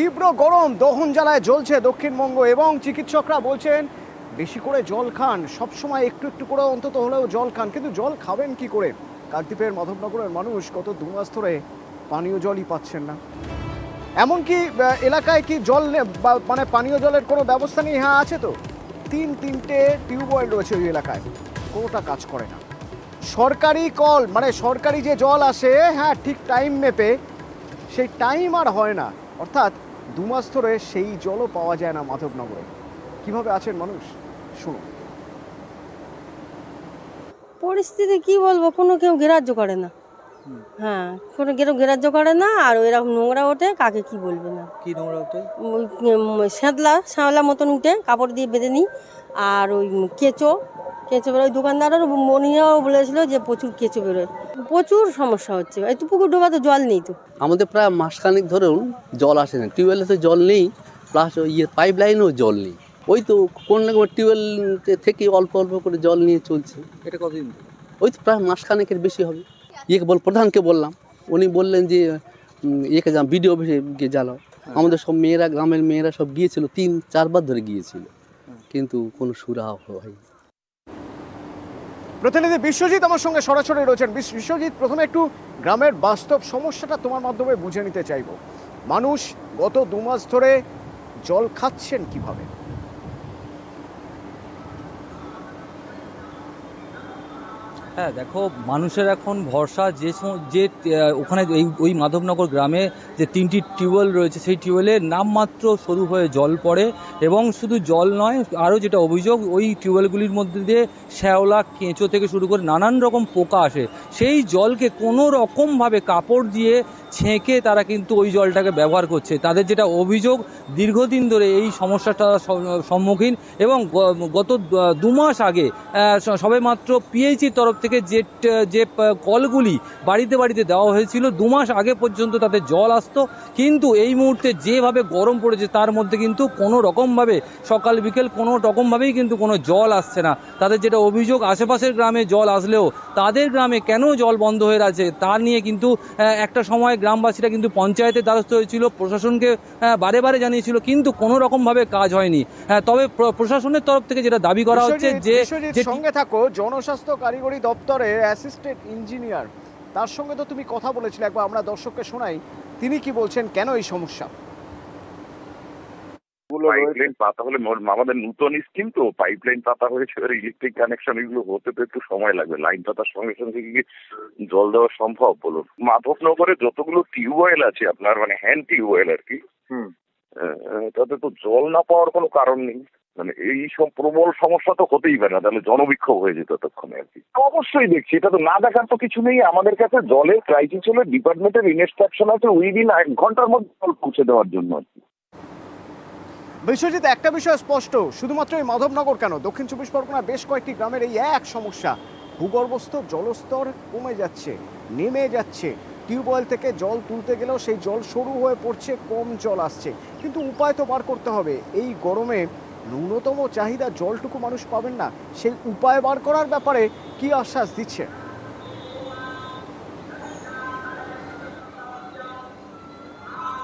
তীব্র গরম দহন জ্বালায় জ্বলছে দক্ষিণবঙ্গ এবং চিকিৎসকরা বলছেন, বেশি করে জল খান, সবসময় একটু একটু করে অন্তত হলেও জল খান। কিন্তু জল খাবেন কি করে? কাকদ্বীপের মাধবনগরের মানুষ গত দু মাস ধরে পানীয় জলই পাচ্ছেন না। এমনকি এলাকায় কি জল মানে পানীয় জলের কোনো ব্যবস্থা নেই? হ্যাঁ আছে তো। তিন তিনটে টিউবওয়েল রয়েছে ওই এলাকায়। কোনোটা কাজ করে না। সরকারি কল মানে সরকারি যে জল আসে হ্যাঁ ঠিক টাইম মেপে সেই টাইম আর হয় না। অর্থাৎ দু মাস ধরে সেই জলও পাওয়া যায় না মাধবনগরে। কীভাবে আছেন মানুষ? শুনুন। পরিস্থিতি কি বলব? কোনো কেউ গ্রাহ্য করে না। হ্যাঁ কোনো কেউ গ্রাহ্য করে না আর এরকম নোংরা ওঠে কাকে কি বলবে না? কি নোংরা ওটাই ওই শ্যাতলা শ্যাওলা মতন উঠে কাপড় দিয়ে বেঁধে নিই। আর ওই কেঁচো কেঁচো বেরোয়। দোকানদারের মনিয়াও বলেছিল যে প্রচুর কেঁচো বেরোয়। প্রচুর সমস্যা হচ্ছে। এই তো পুকুর ডোবা তো জল নেই তো। আমাদের প্রায় মাসখানেক ধরুন জল আসে না। টিউবওয়েলে তো জল নেই প্লাস ইয়ে পাইপ লাইনেও জল নেই। ওই তো কোন না টিউবওয়েল থেকে অল্প অল্প করে জল নিয়ে চলছে। এটা কতদিন? ওই তো প্রায় মাসখানেকের বেশি হবে। ইয়েকে বল প্রধানকে বললাম। উনি বললেন যে ইয়েকে যা বিডিও অফিসে গিয়ে জ্বালাও। আমাদের সব মেয়েরা গ্রামের মেয়েরা সব গিয়েছিল তিন চারবার ধরে গিয়েছিল। কিন্তু কোনো সুরাহ হয়নি প্রতিনিধি বিশ্বজিৎ আমার সঙ্গে সরাসরি রয়েছেন। বিশ- বিশ্বজিৎ, প্রথমে একটু গ্রামের বাস্তব সমস্যাটা তোমার মাধ্যমে বুঝে নিতে চাইব। মানুষ গত দু মাস ধরে জল খাচ্ছেন কীভাবে? হ্যাঁ দেখো, মানুষের এখন ভরসা যে যে ওখানে এই, ওই মাধবনগর গ্রামে যে তিনটি টিউবওয়েল রয়েছে, সেই টিউবওয়েলে নামমাত্র সরু হয়ে জল পড়ে এবং শুধু জল নয়, আরও যেটা অভিযোগ, ওই টিউবওয়েলগুলির মধ্যে দিয়ে শ্যাওলা, কেঁচো থেকে শুরু করে নানান রকম পোকা আসে। সেই জলকে কোনো রকমভাবে কাপড় দিয়ে ছেঁকে তারা কিন্তু ওই জলটাকে ব্যবহার করছে। তাদের যেটা অভিযোগ, দীর্ঘদিন ধরে এই সমস্যাটা সম্মুখীন এবং গত দু- মাস আগে সবেমাত্র পিএইচির তরফ থেকে যে যে কলগুলি বাড়িতে বাড়িতে দেওয়া হয়েছিল দু মাস আগে পর্যন্ত তাতে জল আসতো। কিন্তু এই মুহূর্তে যেভাবে গরম পড়েছে তার মধ্যে কিন্তু কোনো রকমভাবে সকাল বিকেল কোনো রকমভাবেই কিন্তু কোনো জল আসছে না। তাদের যেটা অভিযোগ আশেপাশের গ্রামে জল আসলেও তাদের গ্রামে কেন জল বন্ধ হয়ে আছে তা নিয়ে কিন্তু একটা সময় গ্রামবাসীরা কিন্তু পঞ্চায়েতের দ্বারস্থ হয়েছিল প্রশাসনকে বারে বারে জানিয়েছিল কিন্তু কোনো রকমভাবে কাজ হয়নি। হ্যাঁ, তবে প্রশাসনের তরফ থেকে যেটা দাবি করা হচ্ছে যে যে সঙ্গে থাকো জনস্বাস্থ্য কারিগরি দপ্তরের অ্যাসিস্ট্যান্ট ইঞ্জিনিয়ার। তার সঙ্গে তো তুমি কথা বলেছিলে একবার আমরা দর্শককে শোনাই। তিনি কি বলছেন কেন এই সমস্যা? পাইপলাইন পাতা হলে আমাদের নূতন স্কিম তো পাইপলাইন পাতা হয়েছে ইলেকট্রিক কানেকশন এগুলো হতে তো একটু সময় লাগবে। লাইন পাতার সঙ্গে সঙ্গে কি জল দেওয়া সম্ভব বলুন? মাধবনগরে যতগুলো টিউবওয়েল আছে আপনার মানে হ্যান্ড টিউবওয়েল আর কি তাতে তো জল না পাওয়ার কোনো কারণ নেই। মানে এই সব প্রবল সমস্যা তো হতেই পারে না, তাহলে জনবিক্ষোভ হয়ে যেত ততক্ষণে আর কি। অবশ্যই দেখছি, এটা তো না দেখার তো কিছু নেই, আমাদের কাছে জলের ক্রাইসিস হলে ডিপার্টমেন্টের ইনস্ট্রাকশন আছে উইদিন এক ঘণ্টার মধ্যে জল পৌঁছে দেওয়ার জন্য আর কি। বিশ্বজিৎ, একটা বিষয় স্পষ্ট, শুধুমাত্র এই মাধবনগর কেন? দক্ষিণ চব্বিশ পরগনা বেশ কয়েকটি গ্রামের এই এক সমস্যা, ভূগর্ভস্থ জলস্তর কমে যাচ্ছে, নেমে যাচ্ছে। টিউবওয়েল থেকে জল তুলতে গেলেও সেই জল সরু হয়ে পড়ছে, কম জল আসছে। কিন্তু উপায় তো বার করতে হবে, এই গরমে ন্যূনতম চাহিদা জলটুকু মানুষ পাবেন না। সেই উপায় বার করার ব্যাপারে কি আশ্বাস দিচ্ছে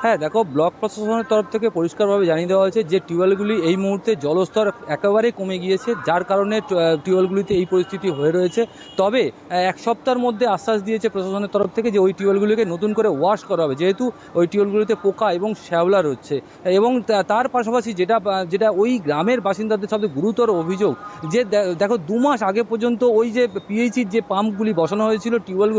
হ্যাঁ দেখো, ব্লক প্রশাসনের তরফ থেকে পরিষ্কারভাবে জানিয়ে দেওয়া হয়েছে যে টিউবওয়েলগুলি এই মুহূর্তে জলস্তর একেবারেই কমে গিয়েছে, যার কারণে টিউবওয়েলগুলিতে এই পরিস্থিতি হয়ে রয়েছে। তবে এক সপ্তাহের মধ্যে আশ্বাস দিয়েছে প্রশাসনের তরফ থেকে যে ওই টিউবওয়েলগুলিকে নতুন করে ওয়াশ করা হবে, যেহেতু ওই টিউবওয়েলগুলিতে পোকা এবং শ্যাওলা রয়েছে। এবং তার পাশাপাশি যেটা যেটা ওই গ্রামের বাসিন্দাদের সবচেয়ে গুরুতর অভিযোগ, যে দেখো, দু মাস আগে পর্যন্ত ওই যে পিএইচির যে পাম্পগুলি বসানো হয়েছিল, টিউবওয়েল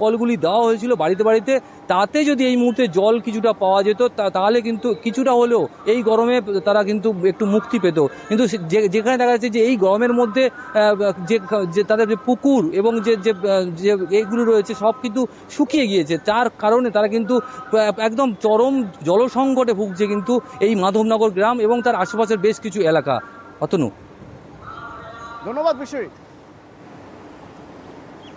কলগুলি দেওয়া হয়েছিল বাড়িতে বাড়িতে, তাতে যদি এই মুহূর্তে জল কিছুটা পাওয়া যেত তাহলে কিন্তু কিছুটা হলেও এই গরমে তারা কিন্তু একটু মুক্তি পেত। কিন্তু যেখানে দেখা যাচ্ছে যে এই গরমের মধ্যে যে তাদের যে পুকুর এবং যে যে এইগুলো রয়েছে সব কিন্তু শুকিয়ে গিয়েছে। তার কারণে তারা কিন্তু একদম চরম জলসংকটে ভুগছে কিন্তু এই মাধবনগর গ্রাম এবং তার আশেপাশের বেশ কিছু এলাকা। অতনু। ধন্যবাদ বিশ্বজিৎ।